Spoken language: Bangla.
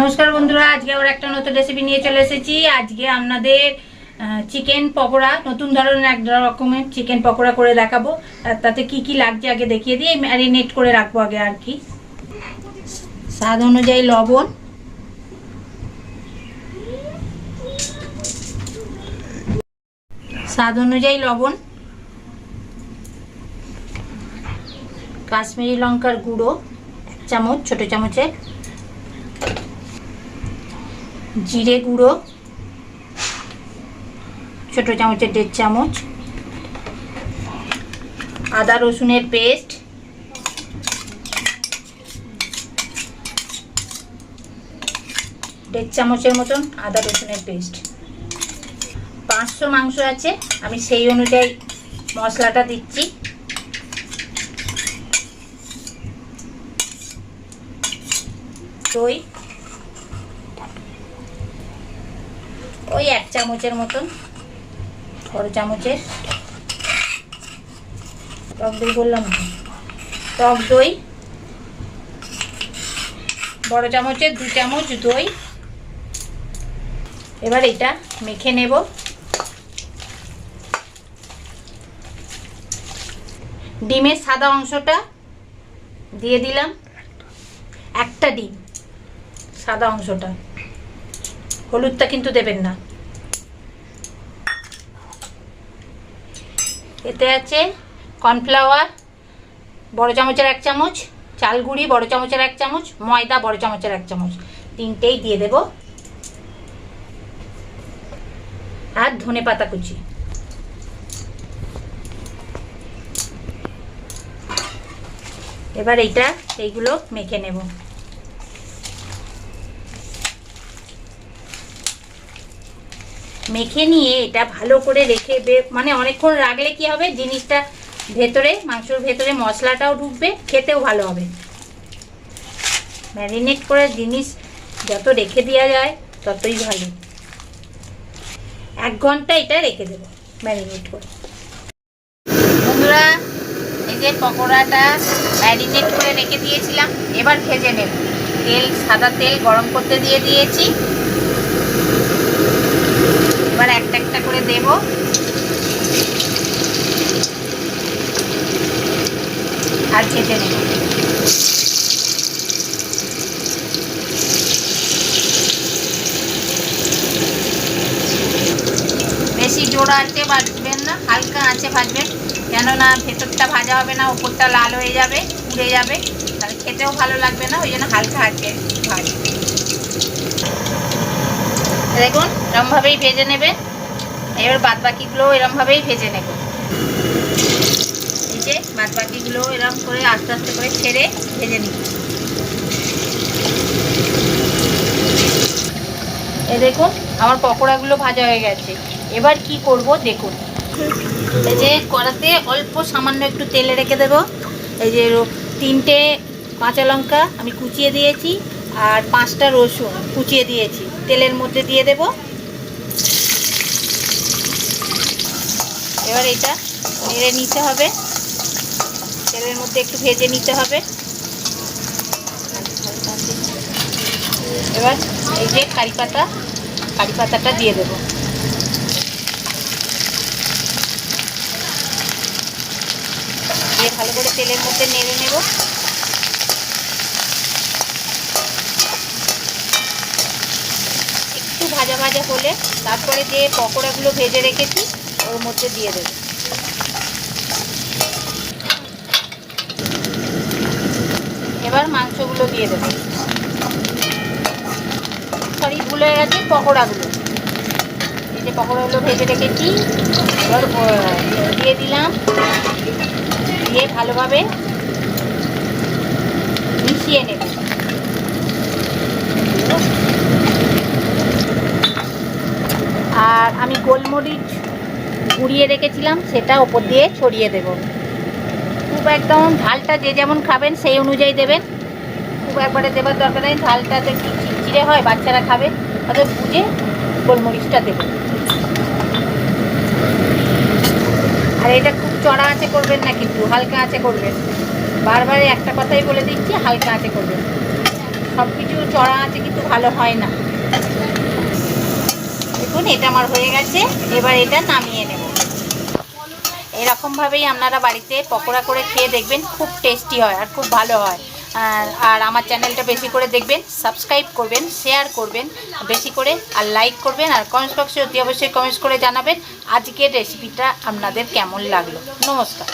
নমস্কার বন্ধুরা, আজকে আবার একটা নতুন রেসিপি নিয়ে চলে এসেছি। আজকে আপনাদের চিকেন পকোড়া, নতুন ধরনের এক রকমের চিকেন পকোড়া করে দেখাবো। তাতে কি কি লাগছে আগে দেখিয়ে দিয়ে ম্যারিনেট করে রাখব আগে আর কি। স্বাদ অনুযায়ী লবণ। স্বাদ অনুযায়ী লবণ। কাশ্মীরি লঙ্কার গুঁড়ো, এক চামচ, ছোটো চামচের। জিরে গুঁড়ো, ছোট চামচের দেড় চামচ, আদা রসুনের পেস্ট, দেড় চামচের মতন আদা রসুনের পেস্ট। পাঁচশো মাংস আছে, আমি সেই অনুযায়ী মশলাটা দিচ্ছি। দই ওই এক চামচের মতন, বড় চামচের। টক দই বললাম টক দই, বড় চামচের দু চামচ দই। এবার এটা মেখে নেব। ডিমের সাদা অংশটা দিয়ে দিলাম। একটা ডিম, সাদা অংশটা। হলুদটা কিন্তু দেবেন না। এতে আছে কর্নফ্লাওয়ার, বড় চামচের এক চামচ চাল গুঁড়ি বড় চামচের এক চামচ, ময়দা, বড় চামচের এক চামচ। তিনটেই দিয়ে দেব। আর ধনে পাতা কুচি। এবার এইটা, এইগুলো মেখে নেব। মেখে নিয়ে এটা ভালো করে রেখে মানে অনেকক্ষণ রাখলে কি হবে? জিনিসটা ভেতরে, মাংসর ভেতরে মশলাটাও ঢুকবে, খেতেও ভালো হবে। ম্যারিনেট করে জিনিস যত রেখে দেওয়া যায়, ততই ভালো। এক ঘণ্টা এটা রেখে দেবো ম্যারিনেট করে। বন্ধুরা, এই যে পকোড়াটা ম্যারিনেট করে রেখে দিয়েছিলাম, এবার ভেজে নেব। তেল, সাদা তেল গরম করতে দিয়ে দিয়েছি এবার একটা একটা করে দেব। আর ভেজে নেব। বেশি জোড়া আঁচে ভাজবেন না, হালকা আঁচে ভাজবেন। কেননা ভেতরটা ভাজা হবে না, ওপরটা লাল হয়ে যাবে, পুড়ে যাবে। তাহলে খেতেও ভালো লাগবে না, ওই জন্য হালকা আঁচে ভাজবে। দেখুন, এরমভাবেই ভেজে নেবে এবার বাদ বাকিগুলো এরমভাবেই ভেজে নেব। এই যে বাদ বাকিগুলো এরম করে আস্তে আস্তে করে ছেড়ে ভেজে নিচ্ছি এ দেখুন, আমার পকোড়াগুলো ভাজা হয়ে গেছে। এবার কি করব দেখুন। এই যে কড়াতে অল্প সামান্য একটু তেলে রেখে দেবো। এই যে তিনটে কাঁচা লঙ্কা আমি কুচিয়ে দিয়েছি আর পাঁচটা রসুন কুচিয়ে দিয়েছি। তেলের মধ্যে দিয়ে দেব। এবার এটা নেড়ে নিতে হবে। তেলের মধ্যে একটু ভেজে নিতে হবে। এবার এই যে কারি পাতা, কারি পাতাটা দিয়ে দেবো। দিয়ে ভালো করে তেলের মধ্যে নেড়ে নেব। একটু ভাজা ভাজা হলে তারপরে যে পকোড়াগুলো ভেজে রেখেছি ওর মধ্যে দিয়ে দেবো। এবার মাংসগুলো দিয়ে দেবো। সরি, ভুলে গেছি, পকোড়াগুলো। এই যে পকোড়াগুলো ভেজে রেখেছি, এবার দিয়ে দিলাম। দিয়ে ভালোভাবে মিশিয়ে নেব। আর আমি গোলমরিচ গুঁড়িয়ে রেখেছিলাম, সেটা ওপর দিয়ে ছড়িয়ে দেব। খুব একদম ঝালটা যে যেমন খাবেন, সেই অনুযায়ী দেবেন। খুব একবারে দেবার দরকার নেই ঝালটাতে কি চিড়ে হয়, বাচ্চারা খাবে, তাদের বুঝে গোলমরিচটা দেবেন আর এটা খুব চড়া আঁচে করবেন না কিন্তু, হালকা আঁচে করবেন। বারবার একটা কথাই বলে দিচ্ছি, হালকা আঁচে করবেন। সব কিছু চড়া আছে কিন্তু ভালো হয় না। দেখুন, এটা আমার হয়ে গেছে। এবার এটা নামিয়ে নেব। এরকমভাবেই আপনারা বাড়িতে পকোড়া করে খেয়ে দেখবেন, খুব টেস্টি হয় আর খুব ভালো হয়। আর আমার চ্যানেলটা বেশি করে দেখবেন সাবস্ক্রাইব করবেন শেয়ার করবেন, বেশি করে আর লাইক করবেন আর কমেন্টস বক্সে অতি অবশ্যই কমেন্টস করে জানাবেন আজকের রেসিপিটা আপনাদের কেমন লাগল। নমস্কার।